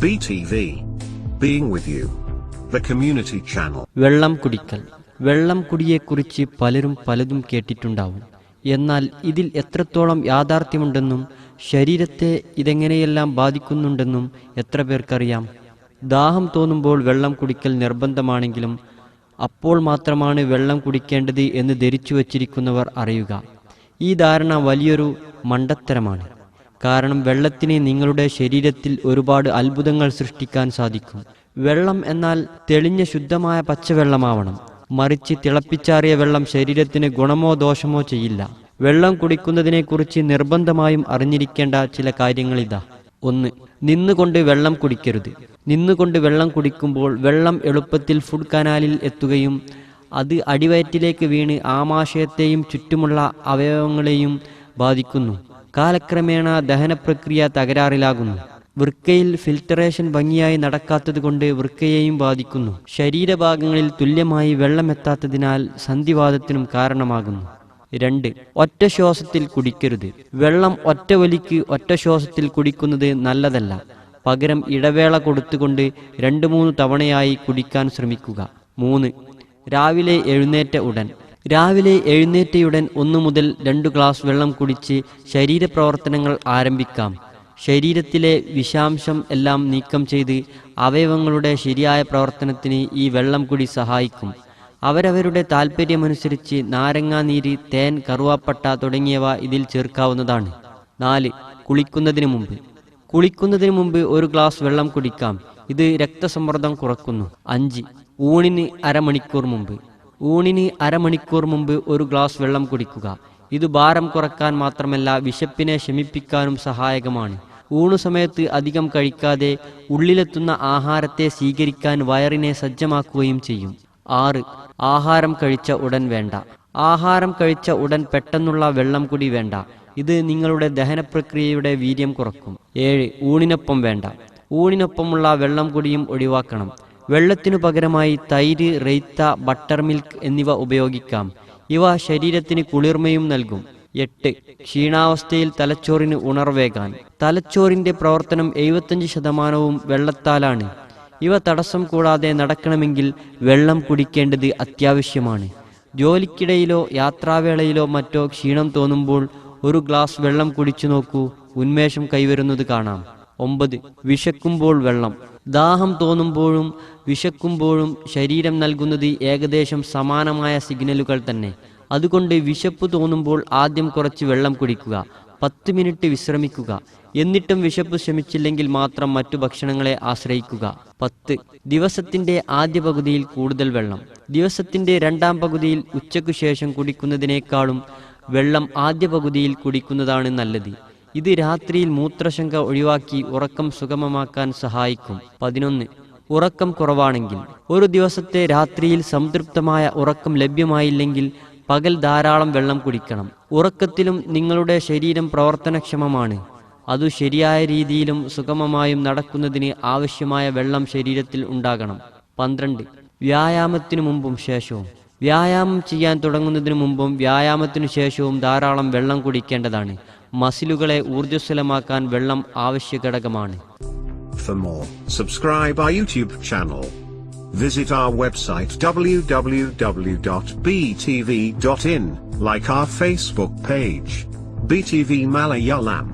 BTV. Being with you. The community channel. വെള്ളം കുടിക്കൽ വെള്ളം കുടിയെക്കുറിച്ച് പലരും പലതും കേട്ടിട്ടുണ്ടാവും എന്നാൽ ഇതിൽ എത്രത്തോളം യാഥാർത്ഥ്യമുണ്ടെന്നും ശരീരത്തെ ഇതെങ്ങനെയെല്ലാം ബാധിക്കുന്നുണ്ടെന്നും എത്ര പേർക്കറിയാം ദാഹം തോന്നുമ്പോൾ വെള്ളം കുടിക്കൽ നിർബന്ധമാണെങ്കിലും അപ്പോൾ മാത്രമാണ് വെള്ളം കുടിക്കേണ്ടത് എന്ന് ധരിച്ചു വച്ചിരിക്കുന്നവർ അറിയുക ഈ ധാരണ വലിയൊരു മണ്ടത്തരമാണ് കാരണം വെള്ളത്തിന് നിങ്ങളുടെ ശരീരത്തിൽ ഒരുപാട് അത്ഭുതങ്ങൾ സൃഷ്ടിക്കാൻ സാധിക്കും. വെള്ളം എന്നാൽ തെളിഞ്ഞ ശുദ്ധമായ പച്ചവെള്ളമാവണം. മറിച്ച് തിളപ്പിച്ചാറിയ വെള്ളം ശരീരത്തിന് ഗുണമോ ദോഷമോ ചെയ്യില്ല. വെള്ളം കുടിക്കുന്നതിനെക്കുറിച്ച് നിർബന്ധമായും അറിഞ്ഞിരിക്കേണ്ട ചില കാര്യങ്ങളിതാ. ഒന്ന് നിന്നുകൊണ്ട് വെള്ളം കുടിക്കരുത്. നിന്നുകൊണ്ട് വെള്ളം കുടിക്കുമ്പോൾ വെള്ളം എളുപ്പത്തിൽ ഫുഡ് കനാലിൽ എത്തുകയും അത് അടിവയറ്റിലേക്ക് വീണ് ആമാശയത്തെയും ചുറ്റുമുള്ള അവയവങ്ങളെയും ബാധിക്കുന്നു. കാലക്രമേണ ദഹന പ്രക്രിയ തകരാറിലാകുന്നു. വൃക്കയിൽ ഫിൽറ്ററേഷൻ ഭംഗിയായി നടക്കാത്തതുകൊണ്ട് വൃക്കയെയും ബാധിക്കുന്നു. ശരീരഭാഗങ്ങളിൽ തുല്യമായി വെള്ളമെത്താത്തതിനാൽ സന്ധിവാദത്തിനും കാരണമാകുന്നു. രണ്ട് ഒറ്റ ശ്വാസത്തിൽ കുടിക്കരുത്. വെള്ളം ഒറ്റ വലിക്ക് ഒറ്റ ശ്വാസത്തിൽ കുടിക്കുന്നത് നല്ലതല്ല. പകരം ഇടവേള കൊടുത്തുകൊണ്ട് രണ്ട് മൂന്ന് തവണയായി കുടിക്കാൻ ശ്രമിക്കുക. മൂന്ന് രാവിലെ എഴുന്നേറ്റ ഉടൻ. രാവിലെ എഴുന്നേറ്റയുടൻ ഒന്നു മുതൽ രണ്ടു ഗ്ലാസ് വെള്ളം കുടിച്ച് ശരീരപ്രവർത്തനങ്ങൾ ആരംഭിക്കാം. ശരീരത്തിലെ വിഷാംശം എല്ലാം നീക്കം ചെയ്ത് അവയവങ്ങളുടെ ശരിയായ പ്രവർത്തനത്തിന് ഈ വെള്ളം കുടി സഹായിക്കും. അവരവരുടെ താല്പര്യമനുസരിച്ച് നാരങ്ങാനീര് തേൻ കറുവാപ്പട്ട തുടങ്ങിയവ ഇതിൽ ചേർക്കാവുന്നതാണ്. നാല് കുളിക്കുന്നതിന് മുമ്പ്. കുളിക്കുന്നതിന് മുമ്പ് ഒരു ഗ്ലാസ് വെള്ളം കുടിക്കാം. ഇത് രക്തസമ്മർദ്ദം കുറക്കുന്നു. അഞ്ച് ഊണിന് അരമണിക്കൂർ മുമ്പ്. ഊണിന് അരമണിക്കൂർ മുമ്പ് ഒരു ഗ്ലാസ് വെള്ളം കുടിക്കുക. ഇത് ഭാരം കുറയ്ക്കാൻ മാത്രമല്ല വിശപ്പിനെ ശമിപ്പിക്കാനും സഹായകമാണ്. ഊണു സമയത്ത് അധികം കഴിക്കാതെ ഉള്ളിലെത്തുന്ന ആഹാരത്തെ സ്വീകരിക്കാൻ വയറിനെ സജ്ജമാക്കുകയും ചെയ്യും. ആറ് ആഹാരം കഴിച്ച ഉടൻ വേണ്ട. ആഹാരം കഴിച്ച ഉടൻ പെട്ടെന്നുള്ള വെള്ളം കുടി വേണ്ട. ഇത് നിങ്ങളുടെ ദഹന പ്രക്രിയയുടെ വീര്യം കുറക്കും. ഏഴ് ഊണിനൊപ്പം വേണ്ട. ഊണിനൊപ്പമുള്ള വെള്ളം കുടിയും ഒഴിവാക്കണം. വെള്ളത്തിനു പകരമായി തൈര് റെയ്ത്ത ബട്ടർ മിൽക്ക് എന്നിവ ഉപയോഗിക്കാം. ഇവ ശരീരത്തിന് കുളിർമയും നൽകും. എട്ട്. ക്ഷീണാവസ്ഥയിൽ തലച്ചോറിന് ഉണർവേകാൻ. തലച്ചോറിന്റെ പ്രവർത്തനം എഴുപത്തഞ്ച് ശതമാനവും വെള്ളത്താലാണ്. ഇവ തടസ്സം കൂടാതെ നടക്കണമെങ്കിൽ വെള്ളം കുടിക്കേണ്ടത് അത്യാവശ്യമാണ്. ജോലിക്കിടയിലോ യാത്രാവേളയിലോ മറ്റോ ക്ഷീണം തോന്നുമ്പോൾ ഒരു ഗ്ലാസ് വെള്ളം കുടിച്ചു നോക്കൂ. ഉന്മേഷം കൈവരുന്നത് കാണാം. ഒമ്പത്. വിശക്കുമ്പോൾ വെള്ളം. ദാഹം തോന്നുമ്പോഴും വിശക്കുമ്പോഴും ശരീരം നൽകുന്നത് ഏകദേശം സമാനമായ സിഗ്നലുകൾ തന്നെ. അതുകൊണ്ട് വിശപ്പ് തോന്നുമ്പോൾ ആദ്യം കുറച്ച് വെള്ളം കുടിക്കുക. പത്ത് മിനിറ്റ് വിശ്രമിക്കുക. എന്നിട്ടും വിശപ്പ് ശമിച്ചില്ലെങ്കിൽ മാത്രം മറ്റു ഭക്ഷണങ്ങളെ ആശ്രയിക്കുക. പത്ത്. ദിവസത്തിന്റെ ആദ്യ പകുതിയിൽ കൂടുതൽ വെള്ളം. ദിവസത്തിന്റെ രണ്ടാം പകുതിയിൽ ഉച്ചയ്ക്കു ശേഷം കുടിക്കുന്നതിനേക്കാളും വെള്ളം ആദ്യ പകുതിയിൽ കുടിക്കുന്നതാണ് നല്ലത്. ഇത് രാത്രിയിൽ മൂത്രശങ്ക ഒഴിവാക്കി ഉറക്കം സുഗമമാക്കാൻ സഹായിക്കും. പതിനൊന്ന്. ഉറക്കം കുറവാണെങ്കിൽ. ഒരു ദിവസത്തെ രാത്രിയിൽ സംതൃപ്തമായ ഉറക്കം ലഭ്യമായില്ലെങ്കിൽ പകൽ ധാരാളം വെള്ളം കുടിക്കണം. ഉറക്കത്തിലും നിങ്ങളുടെ ശരീരം പ്രവർത്തനക്ഷമമാണ്. അത് ശരിയായ രീതിയിലും സുഗമമായും നടക്കുന്നതിന് ആവശ്യമായ വെള്ളം ശരീരത്തിൽ ഉണ്ടാകണം. പന്ത്രണ്ട്. വ്യായാമത്തിനു മുമ്പും ശേഷവും. വ്യായാമം ചെയ്യാൻ തുടങ്ങുന്നതിനു മുമ്പും വ്യായാമത്തിനു ശേഷവും ധാരാളം വെള്ളം കുടിക്കേണ്ടതാണ്. മസിലുകളെ ഊർജസ്വലമാക്കാൻ വെള്ളം ആവശ്യ ഘടകമാണ് For more, subscribe our YouTube channel. Visit our website www.btv.in, like our Facebook page. BTV Malayalam.